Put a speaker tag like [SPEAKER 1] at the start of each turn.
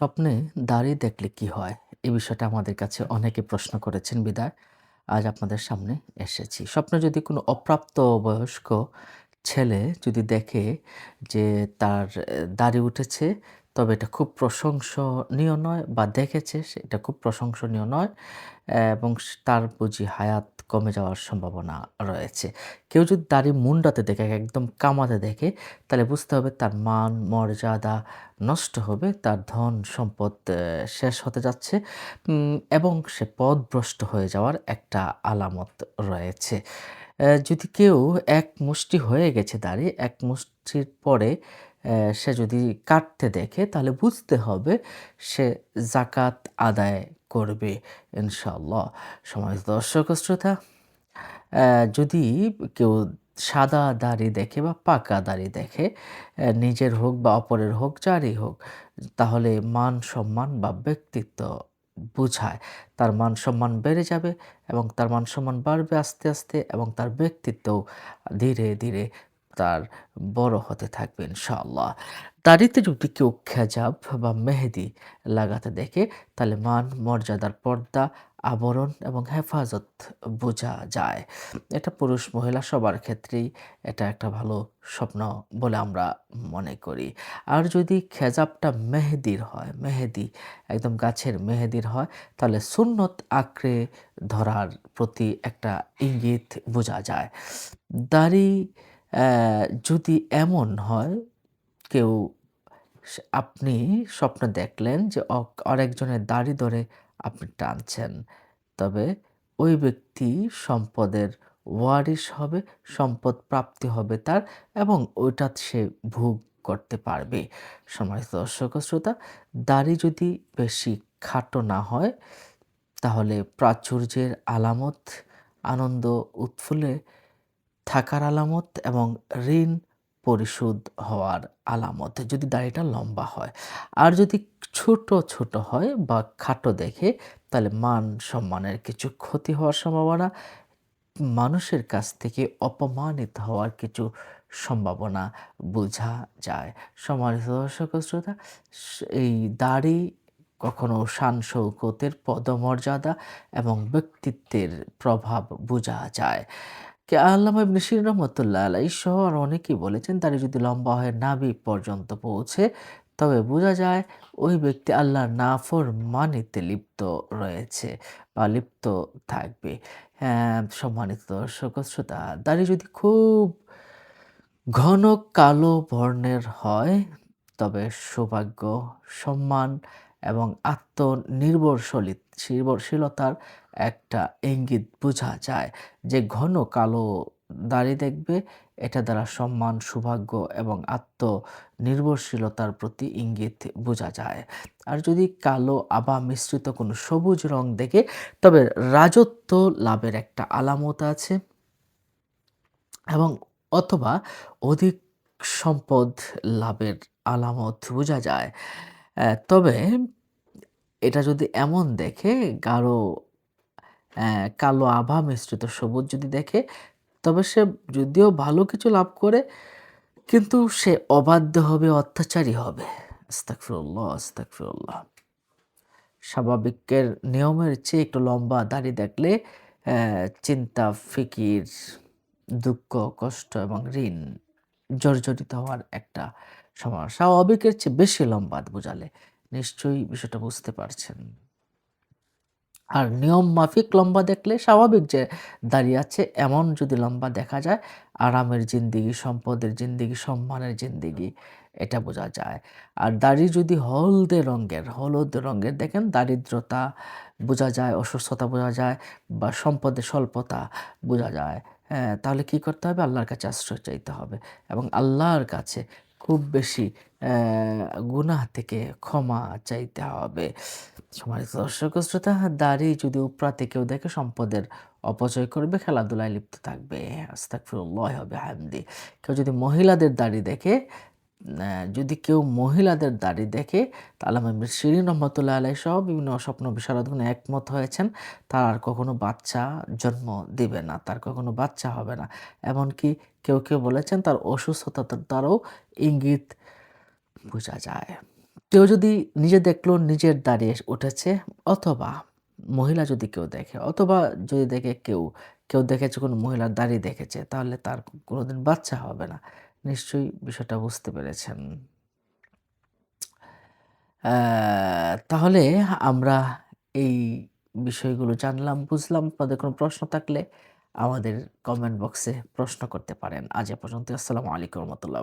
[SPEAKER 1] স্বপ্নে দাড়ি দেখলে কি হয়? এই বিষয়টা আমাদের কাছে অনেকে প্রশ্ন করেছেন বিদায় আজ আপনাদের সামনে এসেছি। স্বপ্নে যদি কোনো অপ্রাপ্ত বয়স্ক ছেলে যদি দেখে যে তার দাড়ি উঠেছে, তবে এটা খুব প্রশংসনীয় নয় বা দেখেছে সেটা খুব প্রশংসনীয় নয় এবং তার বুঝি হায়াত কমে যাওয়ার সম্ভাবনা রয়েছে। কেউ যদি দাড়ি মুন্ডাতে দেখে, একদম কামাতে দেখে, তাহলে বুঝতে হবে তার মান, মর্যাদা নষ্ট হবে, তার ধন সম্পদ শেষ হতে যাচ্ছে এবং সে পথভ্রষ্ট হয়ে যাওয়ার একটা আলামত রয়েছে। যদি কেউ এক মুষ্টি হয়ে গেছে দাড়ি, এক মুষ্টির পরে সে যদি কাটতে দেখে তাহলে বুঝতে হবে সে জাকাত আদায় করবে ইনশাআল্লাহ। সম্মানিত দর্শক শ্রোতা, যদি কেউ সাদা দাড়ি দেখে বা পাকা দাড়ি দেখে, নিজের হোক বা অপরের হোক, যারই হোক, তাহলে মান-সম্মান বা ব্যক্তিত্ব বোঝায় তার মান-সম্মান বেড়ে যাবে এবং তার মান-সম্মান বাড়বে আস্তে, আস্তে এবং তার ব্যক্তিত্বও ধীরে, ধীরে তার বড় হতে থাকবে ইনশাআল্লাহ। দাড়িতে যদি কেউ খেজাব বা মেহেদি লাগাতে দেখে, তাহলে মান, মর্যাদার পর্দা, আবরণ এবং হেফাজত বোঝা যায়। এটা পুরুষ মহিলা সবার ক্ষেত্রেই এটা একটা ভালো স্বপ্ন বলে আমরা মনে করি। আর যদি খেজাবটা মেহেদির হয়, মেহেদি একদম গাছের মেহেদির হয়, তাহলে সুন্নত আঁকড়ে ধরার প্রতি একটা ইঙ্গিত বোঝা যায়। দাড়ি যদি এমন হয়, কেউ আপনি স্বপ্ন দেখলেন যে আরেকজনের দাড়ি ধরে আপনি টানছেন, তবে ওই ব্যক্তি সম্পদের ওয়ারিশ হবে, সম্পদ প্রাপ্তি হবে তার এবং ওইটা সে ভোগ করতে পারবে। সম্মানিত দর্শক শ্রোতা, দাড়ি যদি বেশি খাটো না হয়, তাহলে প্রাচুর্যের আলামত, আনন্দ উৎফুল্লে থাকার আলামত এবং ঋণ পরিশোধ হওয়ার আলামত যদি দাড়িটা লম্বা হয়। আর যদি ছোট, ছোট হয় বা খাটো দেখে, তাহলে মান-সম্মানের কিছু ক্ষতি হওয়ার সম্ভাবনা, মানুষের কাছ থেকে অপমানিত হওয়ার কিছু সম্ভাবনা বোঝা যায়। সম্মানিত দর্শক শ্রোতা, এই দাড়ি কখনো শান-শৌকতের পদমর্যাদা এবং ব্যক্তিত্বের প্রভাব বোঝা যায়। কে আল্লামা ইবনে শিরিন রহমাতুল্লাহ আলাইহি সহ আরও অনেকেই বলেছেন, দাড়ি যদি লম্বা হয়ে নাভি পর্যন্ত পৌঁছে, তবে বোঝা যায় ওই ব্যক্তি আল্লাহর নাফর মানিতে লিপ্ত রয়েছে বা লিপ্ত থাকবে। হ্যাঁ, সম্মানিত দর্শক শ্রোতা, দাড়ি যদি খুব ঘন কালো বর্ণের হয়, তবে সৌভাগ্য, সম্মান এবং আত্মনির্ভরশলিত নির্ভরশীলতার একটা ইঙ্গিত বোঝা যায় যে ঘন কালো দাড়ি দেখবে, এটা দ্বারা সম্মান, সৌভাগ্য এবং আত্মনির্ভরশীলতার প্রতি ইঙ্গিত বোঝা যায়। আর যদি কালো আবা মিশ্রিত কোনো সবুজ রং দেখে, তবে রাজত্ব লাভের একটা আলামত আছে এবং অথবা অধিক সম্পদ লাভের আলামত বোঝা যায়। তবে এটা যদি এমন দেখে গাঢ় কালো আভা মিশ্রিত সবুজ যদি দেখে, তবে সে যদিও ভালো কিছু লাভ করে, কিন্তু সে অবাধ্য হবে, অত্যাচারী হবে। আস্তাগফিরুল্লাহ, আস্তাগফিরুল্লাহ। স্বাভাবিকের নিয়মের চেয়ে একটু লম্বা দাড়ি দেখলে চিন্তা, ফিকির, দুঃখ, কষ্ট এবং ঋণ জর্জরিত হওয়ার একটা সম্ভাবনা। স্বাভাবিকের চেয়ে বেশি লম্বা বোঝালে নিশ্চয়ই বিষয়টা বুঝতে পারছেন। আর নিয়ম মাফিক লম্বা দেখলে স্বাভাবিক যে দাঁড়িয়ে আছে এমন যদি লম্বা দেখা যায়, আরামের জিন্দেগি, সম্পদের জিন্দেগি, সম্মানের জিন্দেগি এটা বোঝা যায়। আর দাড়ি যদি হলদে রঙের, হলুদ রঙের দেখেন দারিদ্রতা বোঝা যায়, অসুস্থতা বোঝা যায় বা সম্পদের স্বল্পতা বোঝা যায়। হ্যাঁ, তাহলে কি করতে হবে? আল্লাহর কাছে আশ্রয় চাইতে হবে এবং আল্লাহর কাছে খুব বেশি গুনাহ থেকে ক্ষমা চাইতে হবে। সমাজ দর্শক শ্রোতা, দাড়ি যদি উপরাতে কেউ দেখে সম্পদের অপচয় করবে, খেলাধুলায় লিপ্ত থাকবে। আস্তাগফিরুল্লাহ হবে হামদি কেউ যদি মহিলাদের দাড়ি দেখে, যদি কেউ মহিলাদের দাড়ি দেখে, তা আল্লামা ইবনে শিরিন রহমাতুল্লাহ আলাইহি সহ বিভিন্ন স্বপ্ন বিশারদগণ একমত হয়েছেন, তার আর কখনো বাচ্চা জন্ম দিবে না, তার কখনো বাচ্চা হবে না। এমনকি কেউ, কেউ বলেছেন তার অসুস্থতার দ্বারাও ইঙ্গিত বোঝা যায়। কেউ যদি নিজে দেখল নিজের দাঁড়িয়ে উঠেছে অথবা মহিলা যদি কেউ দেখে অথবা যদি দেখে কেউ কেউ দেখেছে কোনো মহিলার দাড়ি দেখেছে তাহলে তার কোনোদিন বাচ্চা হবে না নিশ্চয়ই বিষয়টা বুঝতে পেরেছেন। তাহলে আমরা এই বিষয়গুলো জানলাম, বুঝলাম। আপনাদের কোনো প্রশ্ন থাকলে আমাদের কমেন্ট বক্সে প্রশ্ন করতে পারেন। আজ এ পর্যন্ত আসসালামু আলাইকুম রহমতুল্লাহ।